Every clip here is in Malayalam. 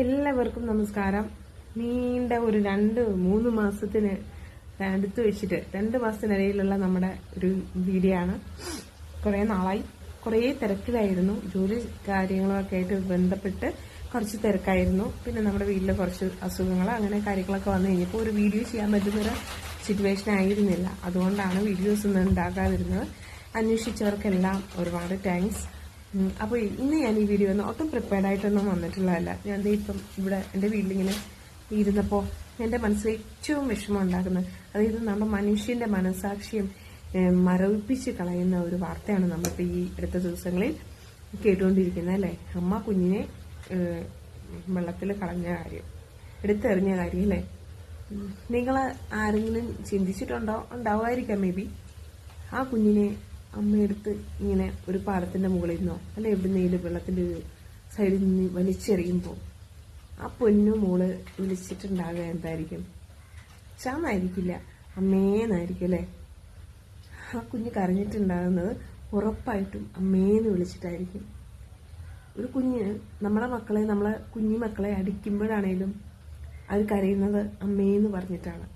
എല്ലാവർക്കും നമസ്കാരം. നീണ്ട ഒരു രണ്ട് മൂന്ന് മാസത്തിന് അടുത്ത് വെച്ചിട്ട് രണ്ട് മാസത്തിനിടയിലുള്ള നമ്മുടെ ഒരു വീഡിയോ ആണ്. കുറേ നാളായി. കുറേ തിരക്കിലായിരുന്നു. ജോലി കാര്യങ്ങളൊക്കെ ആയിട്ട് ബന്ധപ്പെട്ട് കുറച്ച് തിരക്കായിരുന്നു. പിന്നെ നമ്മുടെ വീട്ടിൽ കുറച്ച് അസുഖങ്ങൾ അങ്ങനെ കാര്യങ്ങളൊക്കെ വന്നു കഴിഞ്ഞപ്പോൾ ഒരു വീഡിയോ ചെയ്യാൻ പറ്റുന്നൊരു സിറ്റുവേഷൻ ആയിരുന്നില്ല. അതുകൊണ്ടാണ് വീഡിയോസ് ഒന്നും ഉണ്ടാകാതിരുന്നത്. അന്വേഷിച്ചവർക്കെല്ലാം ഒരുപാട് താങ്ക്സ് അപ്പോൾ ഇന്ന് ഞാൻ ഈ വീഡിയോ ഒന്നും ഒട്ടും പ്രിപ്പയർഡ് ആയിട്ടൊന്നും വന്നിട്ടുള്ളതല്ല. ഞാൻ ഇപ്പം ഇവിടെ എന്റെ വീട്ടിലിങ്ങനെ ഇരുന്നപ്പോൾ എന്റെ മനസ്സിൽ ഏറ്റവും വിഷമം ഉണ്ടാക്കുന്നത്. അതായത് നമ്മുടെ മനുഷ്യന്റെ മനസാക്ഷിയും മരവിപ്പിച്ച് കളയുന്ന ഒരു വാർത്തയാണ് നമ്മളിപ്പോൾ ഈ അടുത്ത ദിവസങ്ങളിൽ കേട്ടുകൊണ്ടിരിക്കുന്നത് അല്ലേ? അമ്മ കുഞ്ഞിനെ വെള്ളത്തിൽ കളഞ്ഞ കാര്യം എടുത്തെറിഞ്ഞ കാര്യം അല്ലേ? നിങ്ങൾ ആരെങ്കിലും ചിന്തിച്ചിട്ടുണ്ടോ? ഉണ്ടാവുമായിരിക്കാം മേ ബി ആ കുഞ്ഞിനെ അമ്മയെടുത്ത് ഇങ്ങനെ ഒരു പാടത്തിന്റെ മുകളിൽ നിന്നോ അല്ലെ എവിടുന്നെങ്കിലും വെള്ളത്തിന്റെ ഒരു സൈഡിൽ നിന്ന് വലിച്ചെറിയുമ്പോൾ ആ പൊന്നു മോൾ വിളിച്ചിട്ടുണ്ടാകുക എന്തായിരിക്കും? ചാന്നായിരിക്കില്ല അമ്മേന്നായിരിക്കും അല്ലേ? ആ കുഞ്ഞ് കരഞ്ഞിട്ടുണ്ടാകുന്നത് ഉറപ്പായിട്ടും അമ്മേന്ന് വിളിച്ചിട്ടായിരിക്കും. ഒരു കുഞ്ഞ് നമ്മളെ മക്കളെ നമ്മളെ കുഞ്ഞു മക്കളെ അടിക്കുമ്പോഴാണേലും അത് കരയുന്നത് അമ്മേന്ന് പറഞ്ഞിട്ടാണ്.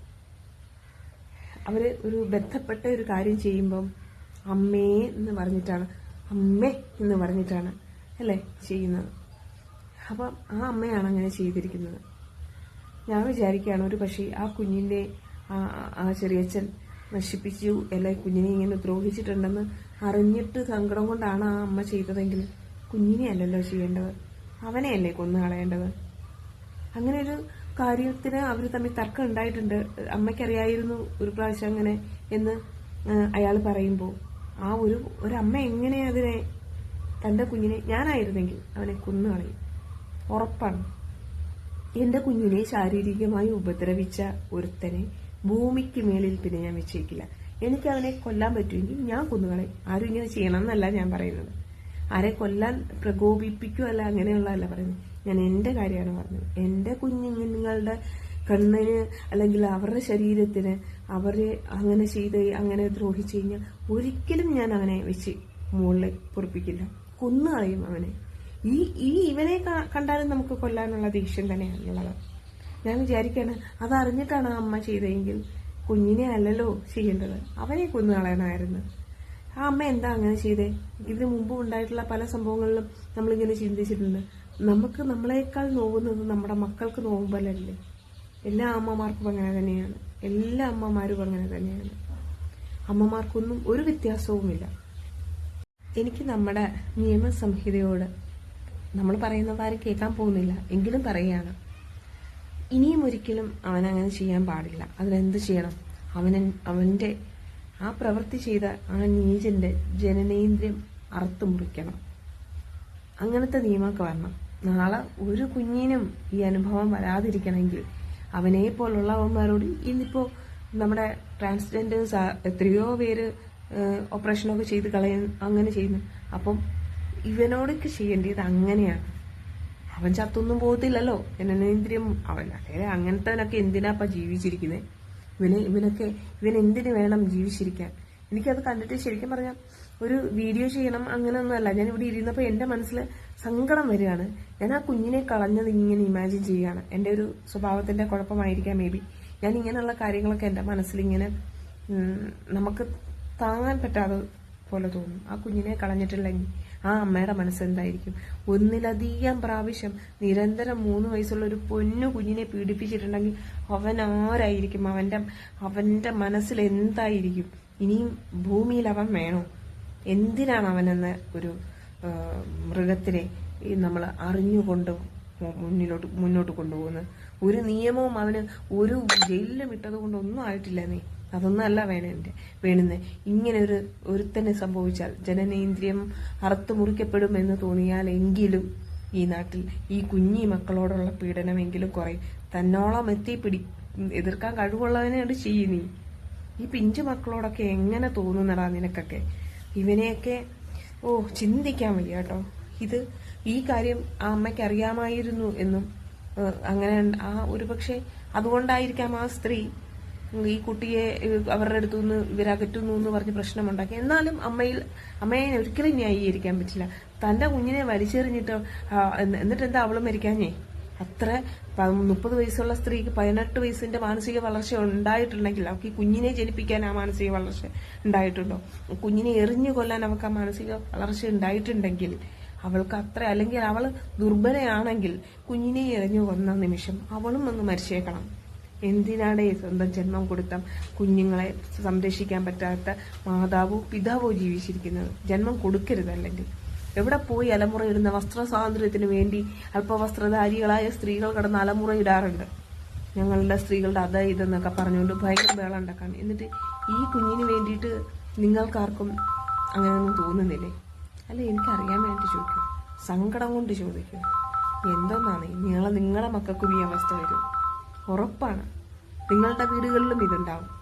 അവർ ഒരു ബന്ധപ്പെട്ട ഒരു കാര്യം ചെയ്യുമ്പം അമ്മേ എന്ന് പറഞ്ഞിട്ടാണ്. അമ്മേ എന്ന് പറഞ്ഞിട്ടാണ് അല്ലേ ചെയ്യുന്നത്. അപ്പം ആ അമ്മയാണ് അങ്ങനെ ചെയ്തിരിക്കുന്നത്. ഞാൻ വിചാരിക്കുകയാണ് ഒരു പക്ഷേ ആ കുഞ്ഞിന്റെ ആ ചെറിയച്ഛൻ നശിപ്പിച്ചു അല്ലെ കുഞ്ഞിനെ ഇങ്ങനെ ദ്രോഹിച്ചിട്ടുണ്ടെന്ന് അറിഞ്ഞിട്ട് സങ്കടം കൊണ്ടാണ് ആ അമ്മ ചെയ്തതെങ്കിൽ കുഞ്ഞിനെ അല്ലല്ലോ ചെയ്യേണ്ടത്. അവനെയല്ലേ കൊന്നു കളയേണ്ടത്? അങ്ങനെ ഒരു കാര്യത്തിന് അവർ തമ്മിൽ തർക്കം ഉണ്ടായിട്ടുണ്ട്. അമ്മയ്ക്കറിയായിരുന്നു ഒരു പ്രാവശ്യം അങ്ങനെ എന്ന് അയാൾ പറയുമ്പോൾ. ആ ഒരു ഒരമ്മ എങ്ങനെ അതിനെ തന്റെ കുഞ്ഞിനെ ഞാനായിരുന്നെങ്കിൽ അവനെ കൊന്നു കളയും. ഉറപ്പാണ്. എന്റെ കുഞ്ഞിനെ ശാരീരികമായി ഉപദ്രവിച്ച ഒരുത്തനെ ഭൂമിക്ക് മേളിൽ പിന്നെ ഞാൻ വെച്ചേക്കില്ല. എനിക്ക് അവനെ കൊല്ലാൻ പറ്റുമെങ്കിൽ ഞാൻ കൊന്നുകളയും ആരും ഇങ്ങനെ ചെയ്യണം എന്നല്ല ഞാൻ പറയുന്നത്. ആരെ കൊല്ലാൻ പ്രകോപിപ്പിക്കുക പ്രകോപിപ്പിക്കുകയല്ല അങ്ങനെയുള്ളതല്ല പറയുന്നത്. ഞാൻ എന്റെ കാര്യമാണ് പറഞ്ഞത്. എന്റെ കുഞ്ഞുങ്ങളുടെ കണ്ണിന് അല്ലെങ്കിൽ അവരുടെ ശരീരത്തിന് അവരെ അങ്ങനെ ചെയ്ത് അങ്ങനെ ദ്രോഹിച്ചു കഴിഞ്ഞാൽ ഒരിക്കലും ഞാൻ അവനെ വെച്ച് മുകളിൽ പൊറപ്പിക്കില്ല. കൊന്നു കളയും അവനെ. ഈ ഈ ഇവനെ കണ്ടാലും നമുക്ക് കൊല്ലാനുള്ള ദേഷ്യം തന്നെയാണുള്ളത് ഞാൻ വിചാരിക്കാണ് അതറിഞ്ഞിട്ടാണ് അമ്മ ചെയ്തതെങ്കിൽ കുഞ്ഞിനെ അല്ലല്ലോ ചെയ്യേണ്ടത്. അവനെ കൊന്നു കളയണമായിരുന്നു ആ അമ്മ എന്താ അങ്ങനെ ചെയ്തേ? ഇതിനു മുമ്പ് ഉണ്ടായിട്ടുള്ള പല സംഭവങ്ങളിലും നമ്മളിങ്ങനെ ചിന്തിച്ചിട്ടുണ്ട്. നമുക്ക് നമ്മളെക്കാൾ നോവുന്നത് നമ്മുടെ മക്കൾക്ക് നോവുമ്പോഴല്ലേ എല്ലാ അമ്മമാർക്കും അങ്ങനെ തന്നെയാണ്. എല്ലാ അമ്മമാരും അങ്ങനെ തന്നെയാണ്. അമ്മമാർക്കൊന്നും ഒരു വ്യത്യാസവുമില്ല. എനിക്ക് നമ്മുടെ നിയമസംഹിതയോട് നമ്മൾ പറയുന്നത് ആരും കേൾക്കാൻ പോകുന്നില്ല. എങ്കിലും പറയുകയാണ്. ഇനിയും ഒരിക്കലും അവൻ അങ്ങനെ ചെയ്യാൻ പാടില്ല. അതിനെന്ത് ചെയ്യണം? അവൻ അവന്റെ ആ പ്രവൃത്തി ചെയ്ത ആ നീജന്റെ ജനനേന്ദ്രിയം അറുത്തു മുറിക്കണം. അങ്ങനത്തെ നിയമമൊക്കെ വരണം. നാളെ ഒരു കുഞ്ഞിനും ഈ അനുഭവം വരാതിരിക്കണമെങ്കിൽ അവനെ പോലുള്ളവന്മാരോട് ഇന്നിപ്പോ നമ്മുടെ ട്രാൻസ്ജെൻഡേഴ്സ് എത്രയോ പേര് ഓപ്പറേഷനൊക്കെ ചെയ്ത് കളയും അങ്ങനെ ചെയ്യുന്നു. അപ്പം ഇവനോടൊക്കെ ചെയ്യേണ്ടത് അങ്ങനെയാണ്. അവൻ ചത്തൊന്നും പോകത്തില്ലല്ലോ. ജനനേന്ദ്രിയം അവൻ അല്ലെ അങ്ങനത്തെ എന്തിനാപ്പ ജീവിച്ചിരിക്കുന്നത് ഇവന് ഇവനൊക്കെ ഇവൻ എന്തിനു വേണം ജീവിച്ചിരിക്കാൻ? എനിക്കത് കണ്ടിട്ട് ശരിക്കും പറഞ്ഞാൽ ഒരു വീഡിയോ ചെയ്യണം അങ്ങനെയൊന്നുമല്ല. ഞാൻ ഇവിടെ ഇരുന്നപ്പോൾ എന്റെ മനസ്സിൽ സങ്കടം വരികയാണ്. ഞാൻ ആ കുഞ്ഞിനെ കളഞ്ഞത് ഇങ്ങനെ ഇമാജിൻ ചെയ്യുകയാണ്. എന്റെ ഒരു സ്വഭാവത്തിന്റെ കുഴപ്പമായിരിക്കാം മേ ബി ഞാൻ ഇങ്ങനെയുള്ള കാര്യങ്ങളൊക്കെ എന്റെ മനസ്സിൽ ഇങ്ങനെ നമുക്ക് താങ്ങാൻ പറ്റാതെ പോലെ തോന്നും. ആ കുഞ്ഞിനെ കളഞ്ഞിട്ടില്ലെങ്കിൽ ആ അമ്മയുടെ മനസ്സെന്തായിരിക്കും? ഒന്നിലധികം പ്രാവശ്യം നിരന്തരം മൂന്ന് വയസ്സുള്ള ഒരു പൊന്നു കുഞ്ഞിനെ പീഡിപ്പിച്ചിട്ടുണ്ടെങ്കിൽ അവൻ ആരായിരിക്കും? അവന്റെ അവന്റെ മനസ്സിൽ എന്തായിരിക്കും ഇനിയും ഭൂമിയിൽ അവൻ വേണോ? എന്തിനാണ് അവനെന്ന ഒരു മൃഗത്തിനെ നമ്മൾ അറിഞ്ഞുകൊണ്ട് മുന്നിലോട്ട് മുന്നോട്ട് കൊണ്ടുപോകുന്നത്? ഒരു നിയമവും അവന് ഒരു ജയിലിലും ഇട്ടത് കൊണ്ടൊന്നും ആയിട്ടില്ല നീ. അതൊന്നല്ല വേണേന്റെ വേണുന്നത് ഇങ്ങനെ ഒരു ഒരുത്തന്നെ സംഭവിച്ചാൽ ജനനേന്ദ്രിയം അറുത്തു മുറിക്കപ്പെടും എന്ന് തോന്നിയാൽ എങ്കിലും ഈ നാട്ടിൽ ഈ കുഞ്ഞി മക്കളോടുള്ള പീഡനമെങ്കിലും കുറയും തന്നോളം എത്തി പിടി എതിർക്കാൻ കഴിവുള്ളവനെ അത് നീ. ഈ പിഞ്ചു മക്കളോടൊക്കെ എങ്ങനെ തോന്നുന്നടാ നിനക്കൊക്കെ? ഇവനെയൊക്കെ ഓ ചിന്തിക്കാൻ വയ്യ കേട്ടോ. ഇത് ഈ കാര്യം ആ അമ്മയ്ക്ക് അറിയാമായിരുന്നു എന്നും അങ്ങനെ ആ ഒരു പക്ഷേ അതുകൊണ്ടായിരിക്കാം ആ സ്ത്രീ ഈ കുട്ടിയെ അവരുടെ അടുത്തു നിന്ന് ഇവരകറ്റുന്നു എന്ന് പറഞ്ഞ് പ്രശ്നമുണ്ടാക്കി. എന്നാലും അമ്മയിൽ അമ്മയെ ഒരിക്കലും ന്യായീകരിക്കാൻ പറ്റില്ല. തന്റെ കുഞ്ഞിനെ വലിച്ചെറിഞ്ഞിട്ട് എന്നിട്ട് എന്താ അവൾ മരിക്കാഞ്ഞേ? അത്ര മുപ്പത് വയസ്സുള്ള സ്ത്രീക്ക് പതിനെട്ട് വയസ്സിന്റെ മാനസിക വളർച്ച ഉണ്ടായിട്ടുണ്ടെങ്കിൽ അവർക്ക് ഈ കുഞ്ഞിനെ ജനിപ്പിക്കാൻ ആ മാനസിക വളർച്ച ഉണ്ടായിട്ടുണ്ടോ? കുഞ്ഞിനെ എറിഞ്ഞു കൊല്ലാൻ അവർക്ക് ആ മാനസിക വളർച്ച ഉണ്ടായിട്ടുണ്ടെങ്കിൽ അവൾക്ക് അത്ര അല്ലെങ്കിൽ അവൾ ദുർബലയാണെങ്കിൽ കുഞ്ഞിനെ എറിഞ്ഞു കൊന്ന നിമിഷം അവളും ഒന്ന് മരിച്ചേക്കണം. എന്തിനാണ് സ്വന്തം ജന്മം കൊടുത്ത കുഞ്ഞുങ്ങളെ സംരക്ഷിക്കാൻ പറ്റാത്ത മാതാവോ പിതാവോ ജീവിച്ചിരിക്കുന്നത്? ജന്മം കൊടുക്കരുത് അല്ലെങ്കിൽ എവിടെ പോയി അലമുറയിടുന്ന വസ്ത്ര സ്വാതന്ത്ര്യത്തിന് വേണ്ടി അല്പവസ്ത്രധാരികളായ സ്ത്രീകൾ കടന്ന് അലമുറയിടാറുണ്ട് ഞങ്ങളുടെ സ്ത്രീകളുടെ അത് ഇതെന്നൊക്കെ പറഞ്ഞുകൊണ്ട് ഭയങ്കര ബേളം ഉണ്ടാക്കാൻ എന്നിട്ട് ഈ കുഞ്ഞിന് വേണ്ടിയിട്ട് നിങ്ങൾക്കാർക്കും അങ്ങനെയൊന്നും തോന്നുന്നില്ലേ? അല്ല എനിക്കറിയാൻ വേണ്ടി ചോദിക്കും. സങ്കടം കൊണ്ട് ചോദിക്കും. എന്തോന്നാണ്? നിങ്ങളെ നിങ്ങളുടെ മക്കൾക്കും ഈ അവസ്ഥ വരും. ഉറപ്പാണ്. നിങ്ങളുടെ വീടുകളിലും ഇതുണ്ടാവും.